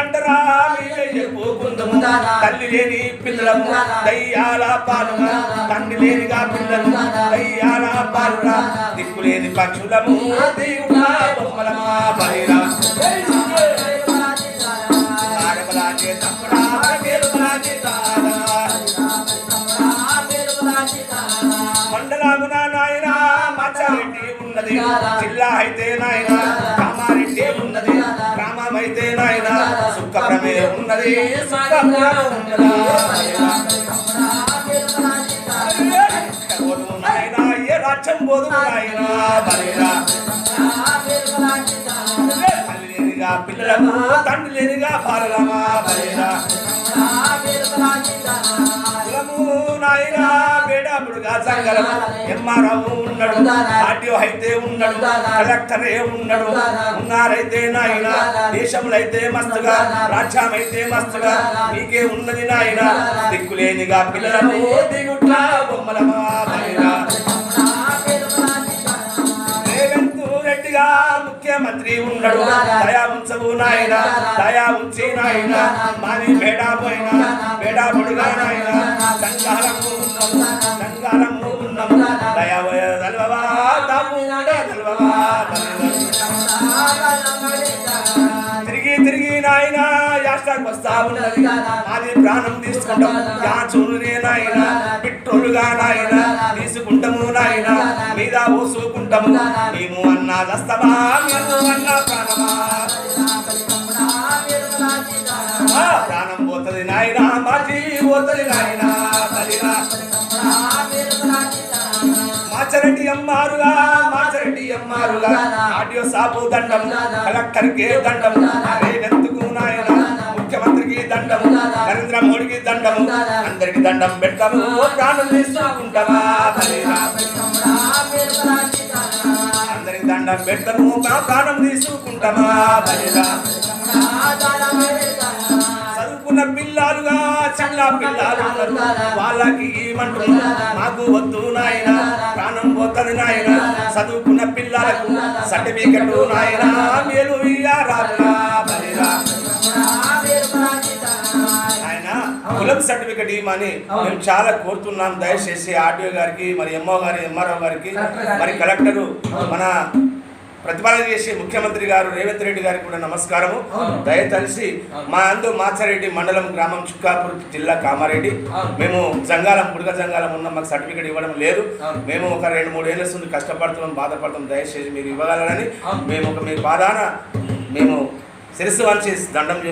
అంటరా తల్లి లేని పిల్లలము. దయ్యాల పాలుగా తండ్రి లేనిగా పిల్లలు. దయ్యాల పాలుగా దిక్కు లేని పక్షులము. దేవుడా? బొమ్మలమా బలిరా. మండలామున నాయన మచ్చారెడ్డి ఉన్నది. జిల్లా అయితే నాయన కామారెడ్డి ఉన్నది. గ్రామం అయితే నాయన సుఖప్రమే ఉన్నది. సుఖప్రమే ఉన్నదా రాజ్యం పోదు తల్లి లేనిగా పిల్లలకు తండ్రి లేనిగా బాలరమా బలేరా. నాయనా. వేడాపుడుగా సంగలము ఎంఆర్ఓ ఉన్నాడు ఆర్టీఓ అయితే ఉన్నాడు కలెక్టర్ ఏ ఉన్నాడు ఉన్నారైతే నాయన దేశంలో అయితే మస్తుగా రాజ్యం అయితే మస్తుగా నీకే ఉన్నది నాయన దిక్కులేనిగా పిల్లలకు దిగుట్లా రెడ్డిగా ముఖ్యమంత్రి ఉన్నాడు దయా ఉంచవు నాయన దయా ఉంచి నాయన మాది బేడా పోయిన బేడా పొడుగా నాయన సంగారము ఉన్నాము సంగారము ఉన్నాము దయా తెలవవా తమ్ముడా తెలవవా తిరిగి తిరిగి నాయన యాస్టాకు వస్తా ఉన్నది. మాది ప్రాణం తీసుకుంటాం. యా చూనునే నాయన పెట్రోలుగా నాయన తీసుకుంటాము నాయన మీద పోసుకుంటాము మేము అన్నా దస్తమా మేము అన్నా ప్రాణమా. నాయనా మాటి పోతుంది నాయనా బలిరా మాచరెడ్డి అమ్మారుగా మాచరెడ్డి అమ్మారుగా. ఆడియో సాపు దండం కలెక్టర్ కే దండం రేవెంతుకు నాయనా. ముఖ్యమంత్రికి దండం నరేంద్ర మోడీకి దండం అందరికి దండం పెడతాము. ప్రాణం తీసుకుంటామా బలిరా అందరికి దండం పెడతాము. మా ప్రాణం తీసుకుంటామా బలిరా చిన్న పిల్లలు వాళ్ళకి ఏమంటున్నా? మాకు వద్దు నాయన ప్రాణం పోతుంది నాయన చదువుకున్న పిల్లలకు సర్టిఫికెట్ నాయన మేలు ఆయన కులం సర్టిఫికెట్ ఇవ్వమని మేము చాలా కోరుతున్నాం. దయచేసి ఆర్డీఓ గారికి మరి ఎంఓ గారి ఎంఆర్ఓ గారికి మరి కలెక్టరు మన ప్రతిపాదన చేసి ముఖ్యమంత్రి గారు రేవంత్ రెడ్డి గారికి కూడా నమస్కారము. దయతలిసి మా అందు మాచారెడ్డి మండలం గ్రామం చుక్కాపూర్ జిల్లా కామారెడ్డి. మేము జంగాలం బుడగ జంగాలం ఉన్నాం మాకు సర్టిఫికేట్ ఇవ్వడం లేదు. మేము ఒక రెండు మూడు ఏళ్ళ నుండి కష్టపడుతున్నాం బాధపడుతున్నాం. దయచేసి మీరు ఇవ్వగలరని మేము ఒక మీ పాదాన మేము శిరస్సు వంచి దండం